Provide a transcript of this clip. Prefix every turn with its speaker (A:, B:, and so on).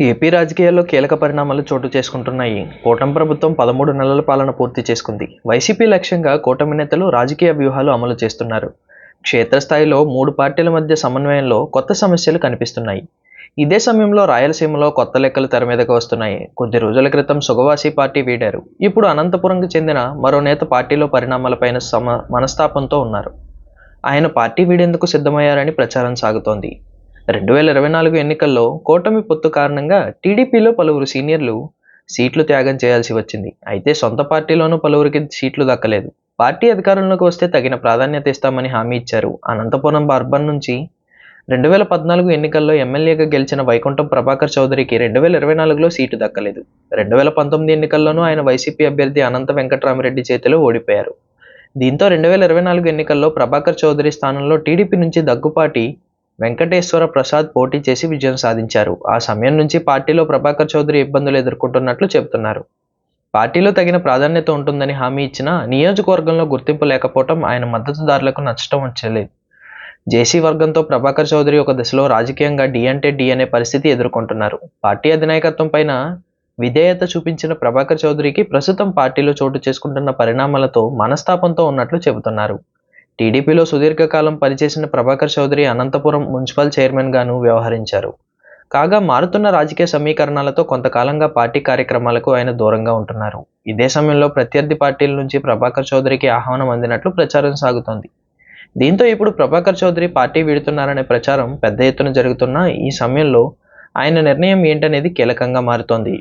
A: AP రాజకీయాల్లో కీలక పరిణామాలు చోటు చేసుకుంటున్నాయి. కూటమి ప్రభుత్వం పదమూడు నెలల పాలన పూర్తి చేసుకుంది. వైసీపీ లక్ష్యంగా కూటమి నేతలు రాజకీయ వ్యూహాలు అమలు చేస్తున్నారు. క్షేత్రస్థాయిలో మూడు పార్టీల మధ్య సమన్వయంలో కొత్త సమస్యలు కనిపిస్తున్నాయి. ఇదే సమయంలో రాయలసీమలో కొత్త లెక్కలు తెర మీదకు వస్తున్నాయి. కొద్ది రోజుల క్రితం సుగవాసి పార్టీ వీడారు. ఇప్పుడు అనంతపురంకు చెందిన మరో నేత పార్టీలో పరిణామాలపైన సమ మనస్తాపంతో ఉన్నారు. ఆయన పార్టీ వీడేందుకు సిద్ధమయ్యారని ప్రచారం సాగుతోంది. రెండు వేల ఇరవై నాలుగు ఎన్నికల్లో కూటమి పొత్తు కారణంగా టీడీపీలో పలువురు సీనియర్లు సీట్లు త్యాగం చేయాల్సి వచ్చింది. అయితే సొంత పార్టీలోనూ పలువురికి సీట్లు దక్కలేదు. పార్టీ అధికారంలోకి వస్తే తగిన ప్రాధాన్యత ఇస్తామని హామీ ఇచ్చారు. అనంతపురం అర్బన్ నుంచి రెండు వేల పద్నాలుగు ఎన్నికల్లో ఎమ్మెల్యేగా గెలిచిన వైకుంఠం ప్రభాకర్ చౌదరికి రెండు వేల ఇరవై నాలుగులో సీటు దక్కలేదు. రెండు వేల పంతొమ్మిది ఎన్నికల్లోనూ ఆయన వైసీపీ అభ్యర్థి అనంత వెంకటరామరెడ్డి చేతిలో ఓడిపోయారు. దీంతో రెండు వేల ఇరవై నాలుగు ఎన్నికల్లో ప్రభాకర్ చౌదరి స్థానంలో టీడీపీ నుంచి దగ్గుపాటి వెంకటేశ్వర ప్రసాద్ పోటీ చేసి విజయం సాధించారు. ఆ సమయం నుంచి పార్టీలో ప్రభాకర్ చౌదరి ఇబ్బందులు ఎదుర్కొంటున్నట్లు చెబుతున్నారు. పార్టీలో తగిన ప్రాధాన్యత ఉంటుందని హామీ ఇచ్చినా నియోజకవర్గంలో గుర్తింపు లేకపోవడం ఆయన మద్దతుదారులకు నచ్చటం వచ్చలేదు. జేసీ వర్గంతో ప్రభాకర్ చౌదరి ఒక దశలో రాజకీయంగా డి అంటే డి అనే పరిస్థితి ఎదుర్కొంటున్నారు. పార్టీ అధినాయకత్వం పైన విధేయత చూపించిన ప్రభాకర్ చౌదరికి ప్రస్తుతం పార్టీలో చోటు చేసుకుంటున్న పరిణామాలతో మనస్తాపంతో ఉన్నట్లు చెబుతున్నారు. టీడీపీలో సుదీర్ఘకాలం పనిచేసిన ప్రభాకర్ చౌదరి అనంతపురం మున్సిపల్ చైర్మన్గాను వ్యవహరించారు. కాగా మారుతున్న రాజకీయ సమీకరణాలతో కొంతకాలంగా పార్టీ కార్యక్రమాలకు ఆయన దూరంగా ఉంటున్నారు. ఇదే సమయంలో ప్రత్యర్థి పార్టీల నుంచి ప్రభాకర్ చౌదరికి ఆహ్వానం అందినట్లు ప్రచారం సాగుతోంది. దీంతో ఇప్పుడు ప్రభాకర్ చౌదరి పార్టీ వీడుతున్నారనే ప్రచారం పెద్ద ఎత్తున జరుగుతున్న ఈ సమయంలో ఆయన నిర్ణయం ఏంటనేది కీలకంగా మారుతోంది.